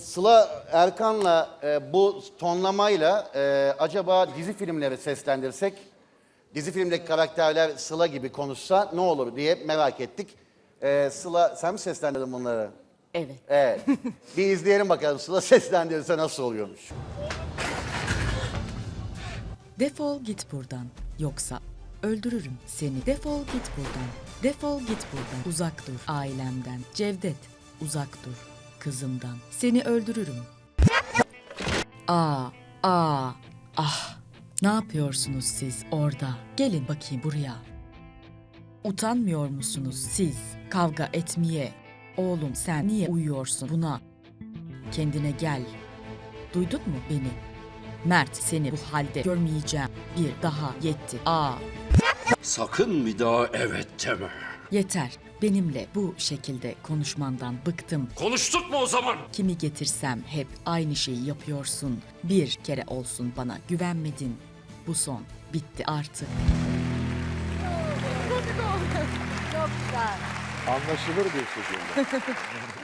Sıla Erkan'la e, bu tonlamayla e, acaba dizi filmleri seslendirsek, dizi filmdeki karakterler Sıla gibi konuşsa ne olur diye merak ettik. E, Sıla sen mi seslendirdin bunları? Evet. Evet. bir izleyelim bakalım Sıla seslendirirse nasıl oluyormuş. Defol git buradan. Yoksa öldürürüm seni. Defol git buradan. Defol git buradan. Uzak dur ailemden. Cevdet, uzak dur kızımdan. Seni öldürürüm. Aa, aa, ah. Ne yapıyorsunuz siz orada? Gelin bakayım buraya. Utanmıyor musunuz siz kavga etmeye? Oğlum sen niye uyuyorsun buna? Kendine gel. Duydun mu beni? Mert seni bu halde görmeyeceğim. Bir daha yetti. Aa Sakın bir daha evet deme. Yeter. Benimle bu şekilde konuşmandan bıktım. Konuştuk mu o zaman? Kimi getirsem hep aynı şeyi yapıyorsun. Bir kere olsun bana güvenmedin. Bu son. Bitti artık. Anlaşılır bir şekilde.